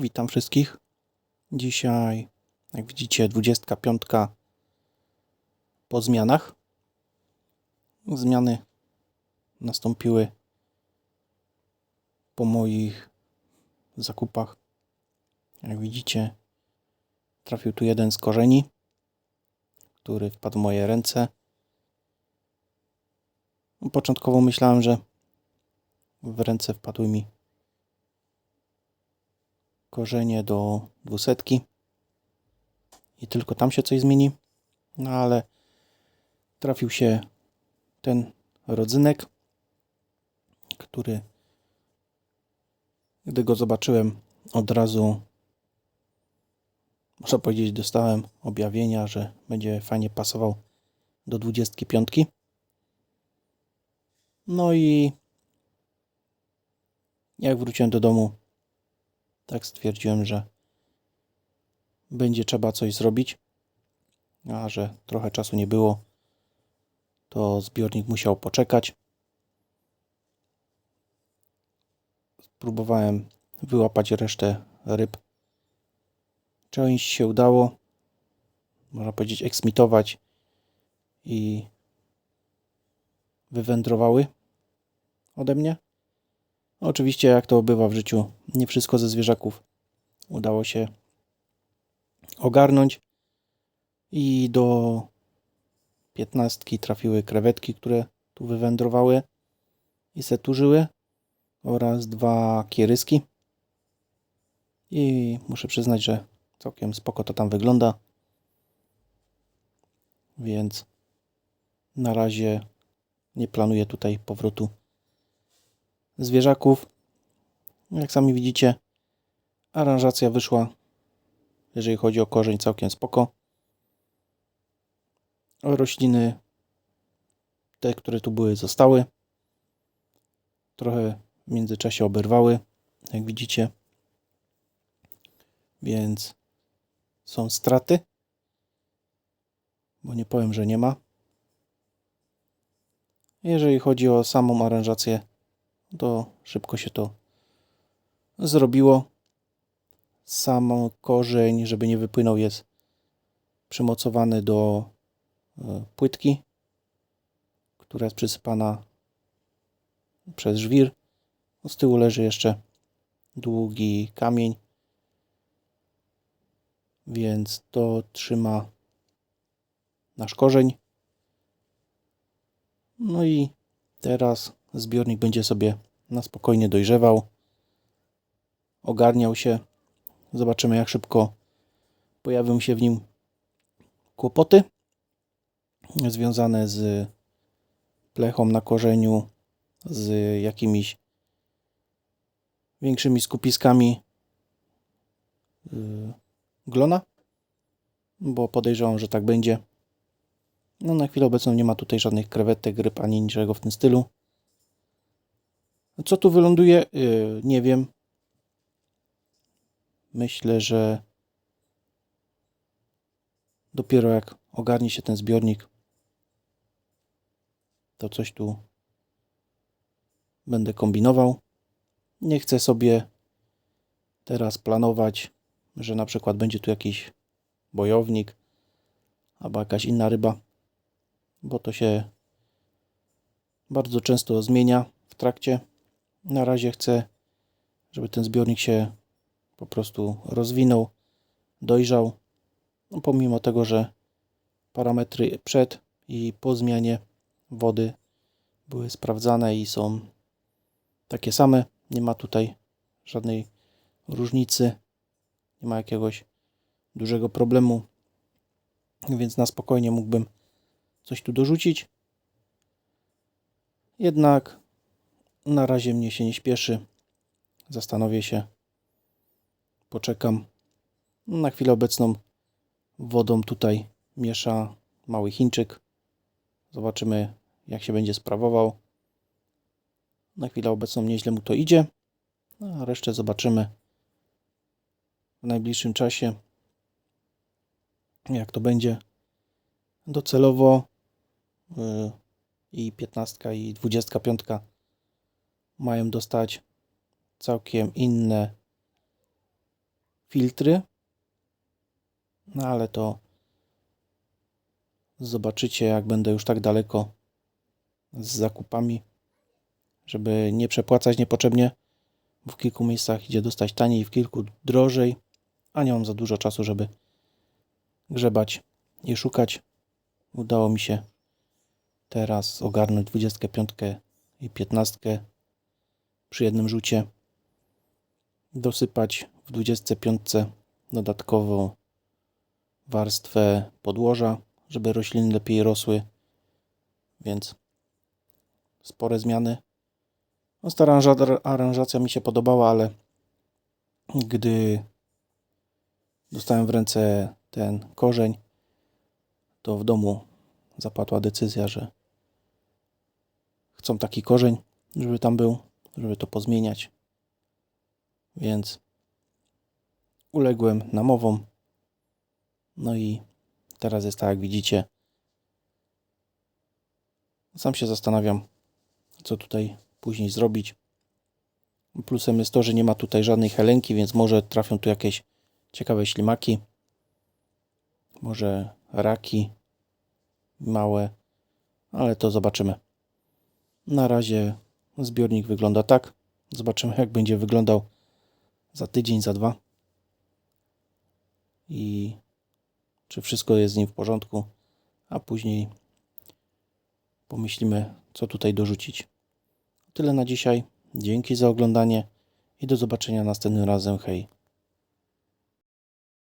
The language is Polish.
Witam wszystkich. Dzisiaj, jak widzicie, 25 po zmianach. Zmiany nastąpiły po moich zakupach. Jak widzicie, trafił tu jeden z korzeni, który wpadł w moje ręce. Początkowo myślałem, że w ręce wpadły mi korzenie do dwusetki i tylko tam się coś zmieni. No ale trafił się ten rodzynek, który gdy go zobaczyłem od razu można powiedzieć dostałem objawienia, że będzie fajnie pasował do 25. No i jak wróciłem do domu, tak stwierdziłem, że będzie trzeba coś zrobić, a że trochę czasu nie było, to zbiornik musiał poczekać. Spróbowałem wyłapać resztę ryb. Część się udało, można powiedzieć, eksmitować i wywędrowały ode mnie. Oczywiście, jak to bywa w życiu, nie wszystko ze zwierzaków udało się ogarnąć. I do piętnastki trafiły krewetki, które tu wywędrowały i se tu żyły. Oraz dwa kieryski. I muszę przyznać, że całkiem spoko to tam wygląda. Więc na razie nie planuję tutaj powrotu zwierzaków. Jak sami widzicie, aranżacja wyszła, jeżeli chodzi o korzeń, całkiem spoko. Rośliny, te, które tu były, zostały. Trochę w międzyczasie oberwały, jak widzicie. Więc są straty, bo nie powiem, że nie ma. Jeżeli chodzi o samą aranżację, to szybko się to zrobiło. Sam korzeń, żeby nie wypłynął, jest przymocowany do e, płytki, która jest przysypana przez żwir. Z tyłu leży jeszcze długi kamień, więc to trzyma nasz korzeń. No i teraz Zbiornik będzie sobie na spokojnie dojrzewał, ogarniał się. Zobaczymy, jak szybko pojawią się w nim kłopoty związane z plechą na korzeniu, z jakimiś większymi skupiskami y, glona, bo podejrzewam, że tak będzie. No na chwilę obecną nie ma tutaj żadnych krewetek, ryb ani niczego w tym stylu. Co tu wyląduje? Yy, nie wiem. Myślę, że dopiero jak ogarnie się ten zbiornik, to coś tu będę kombinował. Nie chcę sobie teraz planować, że na przykład będzie tu jakiś bojownik albo jakaś inna ryba, bo to się bardzo często zmienia w trakcie na razie chcę, żeby ten zbiornik się po prostu rozwinął, dojrzał. No, pomimo tego, że parametry przed i po zmianie wody były sprawdzane i są takie same. Nie ma tutaj żadnej różnicy, nie ma jakiegoś dużego problemu, więc na spokojnie mógłbym coś tu dorzucić. Jednak na razie mnie się nie śpieszy. Zastanowię się. Poczekam. Na chwilę obecną wodą tutaj miesza mały Chińczyk. Zobaczymy, jak się będzie sprawował. Na chwilę obecną nieźle mu to idzie. A resztę zobaczymy w najbliższym czasie, jak to będzie. Docelowo yy, i 15 i 25 mają dostać całkiem inne filtry. No ale to zobaczycie, jak będę już tak daleko z zakupami, żeby nie przepłacać niepotrzebnie, w kilku miejscach idzie dostać taniej, w kilku drożej, a nie mam za dużo czasu, żeby grzebać i szukać. Udało mi się teraz ogarnąć 25 i 15 przy jednym rzucie. Dosypać w 25 dodatkową warstwę podłoża, żeby rośliny lepiej rosły. Więc spore zmiany. No, ta aranża- aranżacja mi się podobała, ale gdy dostałem w ręce ten korzeń, to w domu zapadła decyzja, że chcą taki korzeń, żeby tam był, żeby to pozmieniać. Więc uległem namowom. No i teraz jest tak, jak widzicie. Sam się zastanawiam, co tutaj później zrobić. Plusem jest to, że nie ma tutaj żadnej helenki, więc może trafią tu jakieś ciekawe ślimaki. Może raki małe, ale to zobaczymy. Na razie zbiornik wygląda tak. Zobaczymy, jak będzie wyglądał za tydzień, za dwa. I czy wszystko jest z nim w porządku, a później pomyślimy, co tutaj dorzucić. Tyle na dzisiaj. Dzięki za oglądanie i do zobaczenia następnym razem. Hej.